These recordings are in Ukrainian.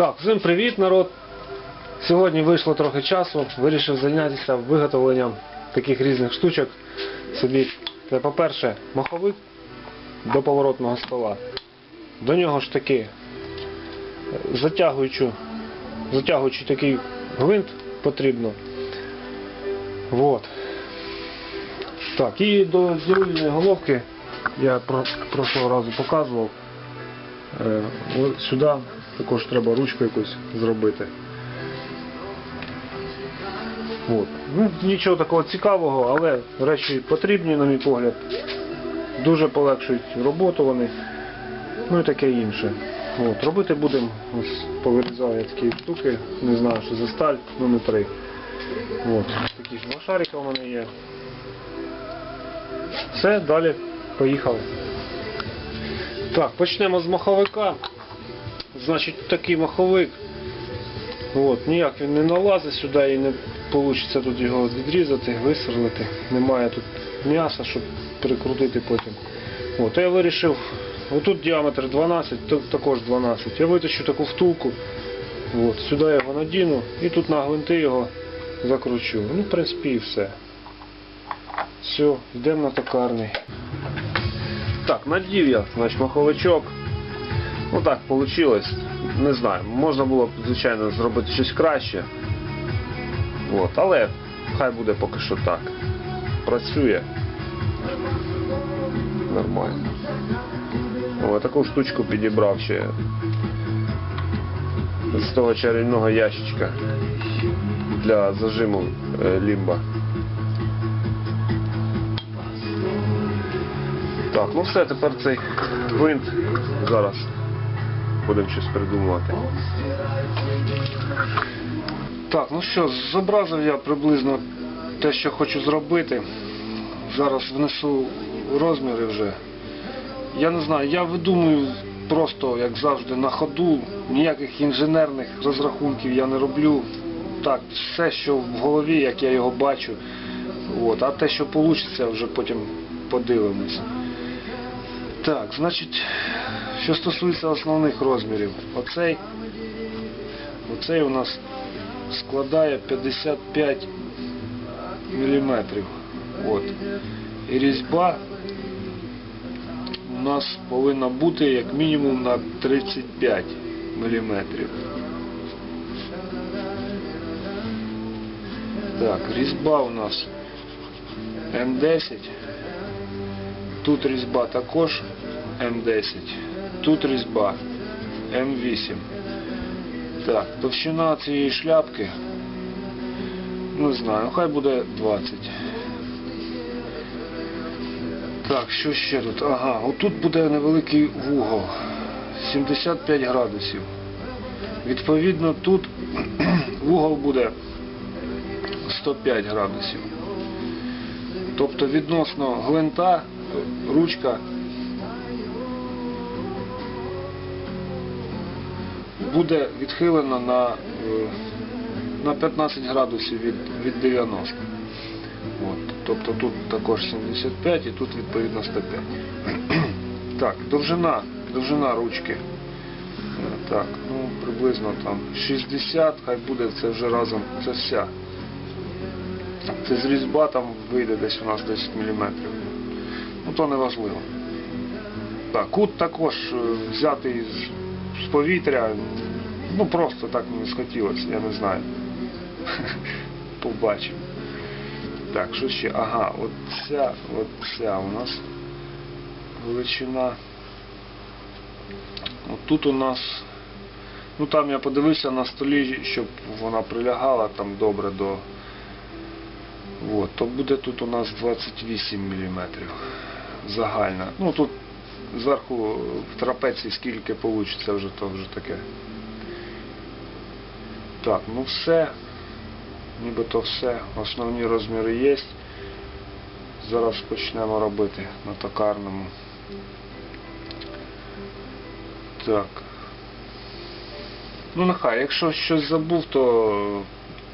Так, всім привіт, народ. Сьогодні вийшло трохи часу, вирішив зайнятися виготовленням таких різних штучок собі. Це, по-перше, маховик до поворотного стола. До нього ж таки затягуючи, затягуючий такий гвинт потрібно. Вот. Так, і до зрульної головки я прошлого разу показував. Е, сюди також треба ручку якусь зробити. От. Ну, нічого такого цікавого, але речі потрібні, на мій погляд. Дуже полегшують роботу вони. Ну і таке інше. От. Робити будемо, ось повирізав я такі штуки, не знаю, що за сталь, ну не три. От. Такі ж два шарика у мене є. Все, далі поїхали. Так, почнемо з маховика. Значить, такий маховик. От, ніяк він не налазить сюди і не вийде тут його відрізати, висверлити. Немає тут м'яса, щоб прикрутити потім. От, я вирішив, отут діаметр 12, тут також 12. Я витащу таку втулку, от, сюди його надіну і тут на гвинти його закручу. Ну, в принципі, і все. Все, йдемо на токарний. Так, надів я, значить, маховичок. Ну так вийшло. Не знаю, можна було б, звичайно, зробити щось краще. От, але хай буде поки що так. Працює. Нормально. О, таку штучку підібрав ще з того чарівного ящичка для зажиму е, лімба. Так, ну все, тепер цей гвинт зараз будемо щось придумувати. Так, ну що, зобразив я приблизно те, що хочу зробити. Зараз внесу розміри вже. Я не знаю, я видумую просто, як завжди, на ходу. Ніяких інженерних розрахунків я не роблю. Так, все, що в голові, як я його бачу. От, а те, що вийде, вже потім подивимося. Так, значить, що стосується основних розмірів, оцей, оцей у нас складає 55 мм. От. І різьба у нас повинна бути як мінімум на 35 мм. Так, різьба у нас М10. Тут різьба також М10. Тут різьба М8. Так, товщина цієї шляпки. Не знаю, хай буде 20. Так, що ще тут? Ага, отут буде невеликий вугол. 75 градусів. Відповідно, тут вугол буде 105 градусів. Тобто відносно гвинта ручка буде відхилена на, е, на 15 градусів від, від 90. От. Тобто тут також 75 і тут відповідно 105. Так, довжина, довжина ручки. Е, Так, ну приблизно там 60, хай буде це вже разом, це вся. Це з різьба там вийде десь у нас 10 мм. Ну то не важливо. Так, кут також е, взятий з, з повітря. Ну просто так мені схотілося, я не знаю. Побачимо. Так, що ще? Ага, от ця, от ця у нас величина. От тут у нас, ну там я подивився на столі, щоб вона прилягала там добре до. От, то буде тут у нас 28 мм загальна. Ну тут зверху в трапеції скільки вийде вже, то вже таке. Так, ну все. Нібито все. Основні розміри є. Зараз почнемо робити на токарному. Так. Ну нехай, якщо щось забув, то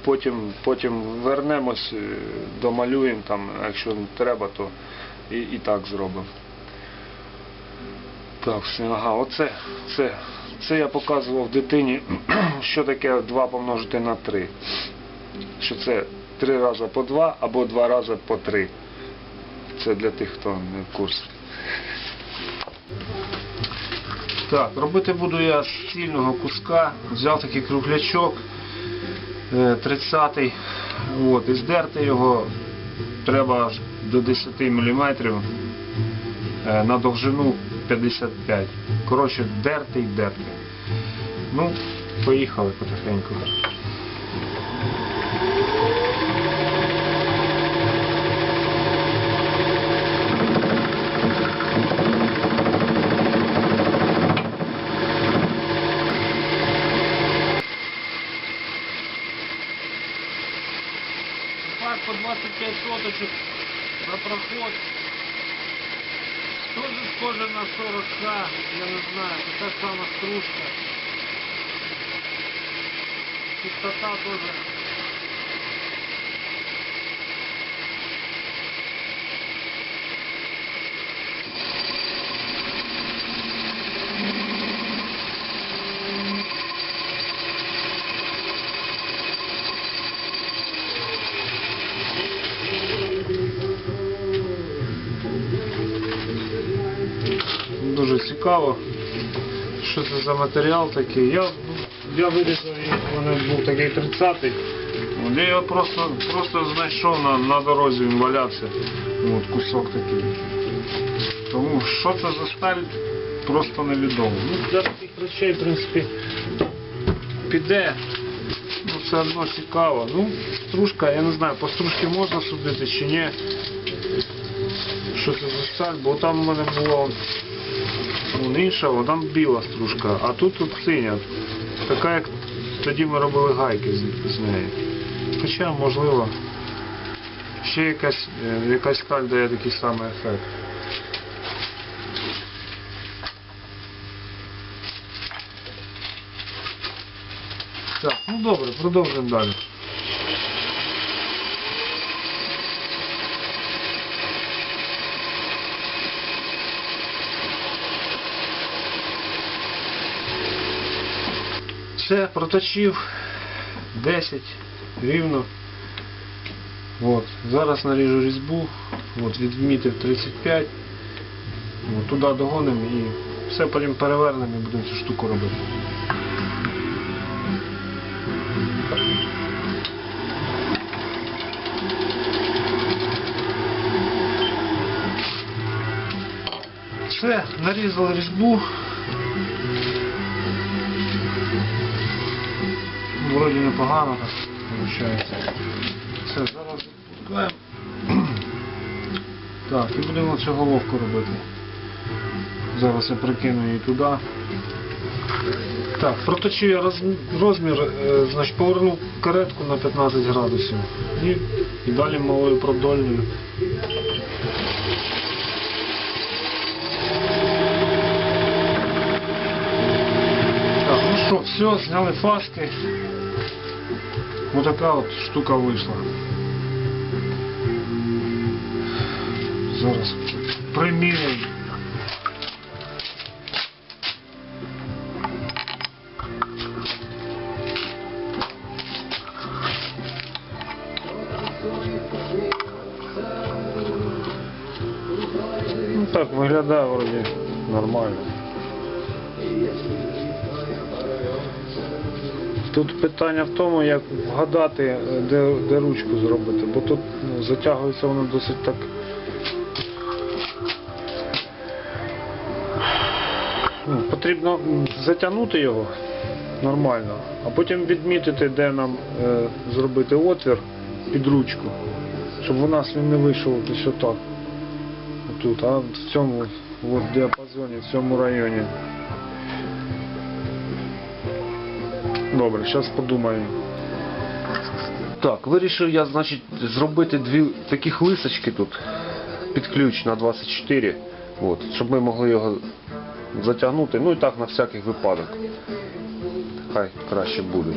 потім, потім вернемось, е, домалюємо там, якщо не треба, то і, і так зробимо. Так, все, ага, оце, це це я показував дитині, що таке 2 помножити на 3. Що це 3 рази по 2 або 2 рази по 3. Це для тих, хто не в курсі. Так, робити буду я з цільного куска. Взяв такий круглячок е, 30-й. От, і здерти його треба аж до 10 мм на довжину 55. Коротше, дерти дертий. дерти. Ну, поїхали потихеньку. Так, по 25 соточок за проход. Тоже схоже на 40к, я не знаю, така сама стружка. Чистота тоже. Дуже цікаво, що це за матеріал такий. Я, я вирізав, і в мене був такий 30-й. Я його просто, просто знайшов на, на дорозі, він валявся. От, кусок такий. Тому що це за сталь, просто невідомо. Ну, для таких речей, в принципі, піде. Ну, все одно цікаво. Ну, стружка, я не знаю, по стружці можна судити чи ні. Що це за сталь, бо там в мене було Вон інша, там біла стружка, а тут тут синя. Така як тоді ми робили гайки з, з неї. Хоча, можливо, ще якась, е, якась сталь дає такий самий ефект. Так, ну добре, продовжуємо далі. Все, проточив 10 рівно. От. Зараз наріжу різьбу, От, відмітив 35. От, туди догонимо і все потім перевернемо і будемо цю штуку робити. Все, нарізали різьбу. Вроді непогано так виходить. Все, зараз запускаємо. Так, і будемо цю головку робити. Зараз я прикину її туди. Так, проточив я розмір, е, значить повернув каретку на 15 градусів і, і далі малою продольною. Так, ну що, все, зняли фаски. Вот така от штука вийшла. Зараз приміряємо. Ну так, виглядає вроді нормально. Тут питання в тому, як вгадати, е, де, де ручку зробити, бо тут ну, затягується воно досить так. Ну, потрібно затягнути його нормально, а потім відмітити, де нам е, зробити отвір під ручку, щоб у нас він не вийшов десь отак. Тут, а в цьому от, діапазоні, в цьому районі. Добре, зараз подумаю. Так, вирішив я, значить, зробити дві таких лисочки тут під ключ на 24, от, щоб ми могли його затягнути, ну і так на всякий випадок. Хай краще буде.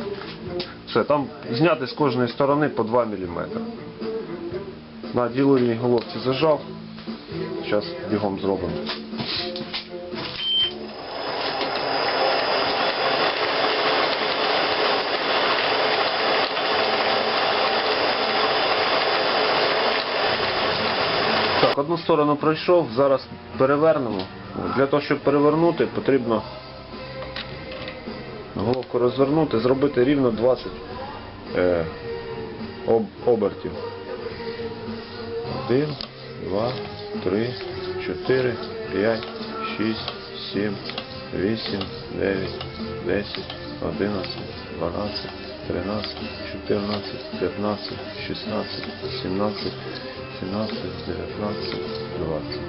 Все, там зняти з кожної сторони по 2 мм. На діловій головці зажав. Зараз бігом зробимо. Так, одну сторону пройшов, зараз перевернемо. Для того, щоб перевернути, потрібно головку розвернути, зробити рівно 20 е, об, обертів. Один, два, три, чотири, п'ять, шість, сім, вісім, дев'ять, десять, одинадцять, дванадцять, тринадцять, чотирнадцять, п'ятнадцять, шістнадцять, сімнадцять, сімнадцять, дев'ятнадцять, двадцять.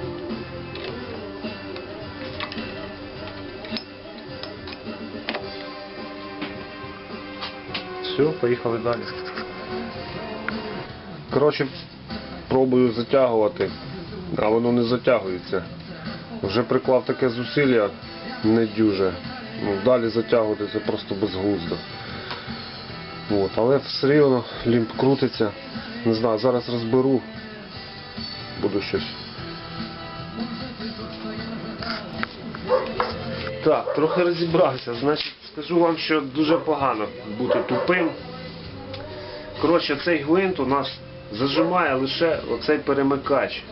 Все, поїхали далі. Коротше, пробую затягувати, а воно не затягується. Вже приклав таке зусилля, не дюже. Ну, далі затягувати це просто безглуздо. От, але все рівно лімп крутиться. Не знаю, зараз розберу. Буду щось. Так, трохи розібрався. Значить, скажу вам, що дуже погано бути тупим. Коротше, цей гвинт у нас зажимає лише оцей перемикач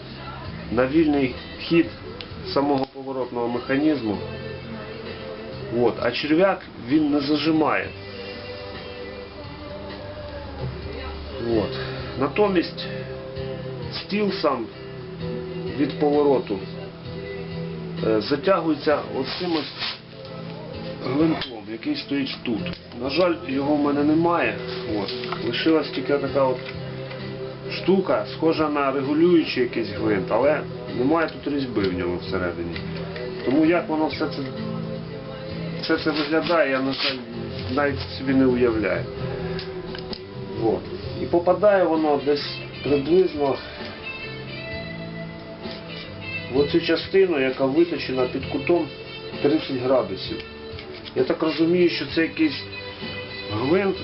на вільний хід самого поворотного механізму. От. А черв'як він не зажимає. От. Натомість стіл сам від повороту е, затягується оцим ось гвинтом, який стоїть тут. На жаль, його в мене немає. От. Лишилась тільки така от штука, схожа на регулюючий якийсь гвинт, але немає тут різьби в ньому всередині. Тому як воно все це, все це виглядає, я на жаль, навіть собі не уявляю. От. І попадає воно десь приблизно оцю частину, яка виточена під кутом 30 градусів. Я так розумію, що це якийсь гвинт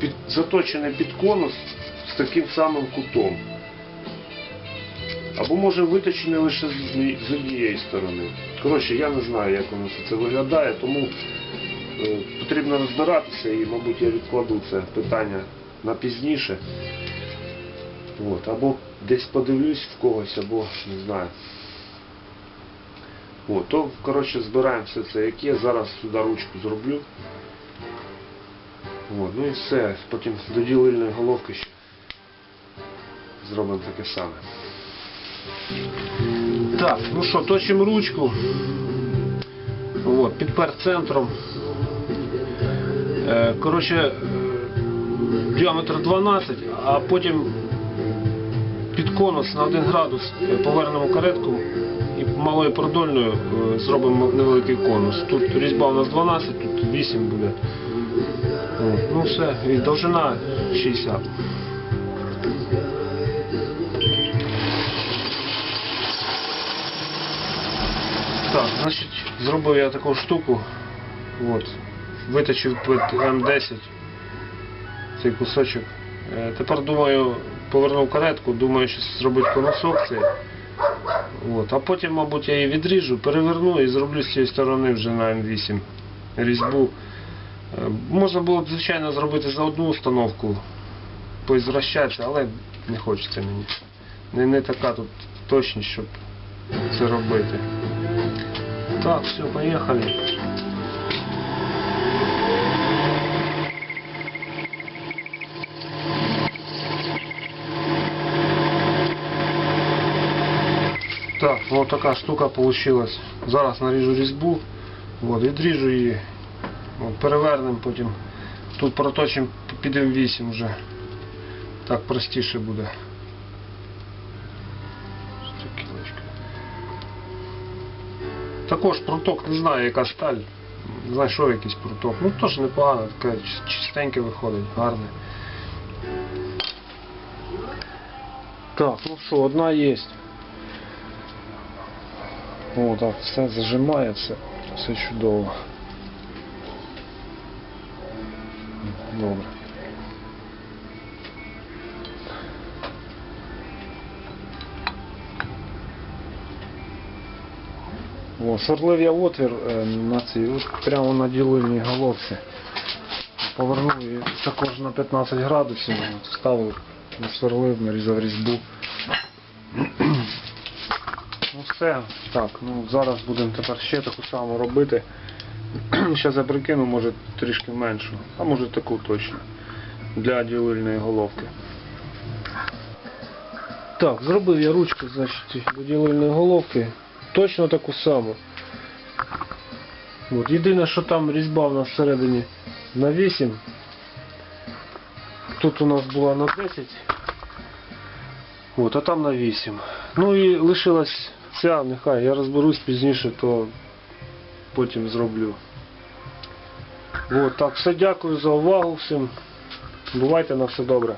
під, заточений під конус з таким самим кутом. Або може виточений лише з, однієї сторони. Коротше, я не знаю, як воно все це виглядає, тому е, потрібно розбиратися і, мабуть, я відкладу це питання на пізніше. От, або десь подивлюсь в когось, або не знаю. От, то, коротше, збираємо все це, як є. Зараз сюди ручку зроблю. От, ну і все. Потім до ділильної головки ще зробимо таке саме. Так, ну що, точимо ручку. От, підпер центром. Е, Коротше, діаметр 12, а потім під конус на 1 градус е, повернемо каретку і малою продольною е, зробимо невеликий конус. Тут різьба у нас 12, тут 8 буде. Ну все, і довжина 60. Так, значить, зробив я таку штуку. От. Виточив під М10 цей кусочок. Е, Тепер думаю, повернув каретку, думаю, що зробити конусок цей. От. А потім, мабуть, я її відріжу, переверну і зроблю з цієї сторони вже на М8 різьбу. Е, Можна було б, звичайно, зробити за одну установку, поізвращатися, але не хочеться мені. Не, не така тут точність, щоб це робити. Так, все, поїхали. Вот така штука получилась. Зараз наріжу різьбу, от, відріжу її, от, перевернемо потім. Тут проточимо під М8 вже. Так простіше буде. Також проток, не знаю, яка сталь. Знайшов якийсь проток. Ну теж непогано, таке чис- чистеньке виходить, гарне. Так, ну що, одна є. О, так, все зажимає, все, чудово. Добре. О, сверлив я отвір е, на цій, от прямо на ділильній головці. Повернув і також на 15 градусів от, ставив, сверлив, нарізав різьбу. Все, так, ну зараз будемо тепер ще таку саму робити. Зараз я прикину, може трішки меншу, а може таку точно. Для ділильної головки. Так, зробив я ручку, значить, до ділильної головки. Точно таку саму. От, єдине, що там різьба у нас всередині на 8. Тут у нас була на 10. От, а там на 8. Ну і лишилась ця, нехай я розберусь пізніше, то потім зроблю. От, так, все дякую за увагу всім. Бувайте на все добре.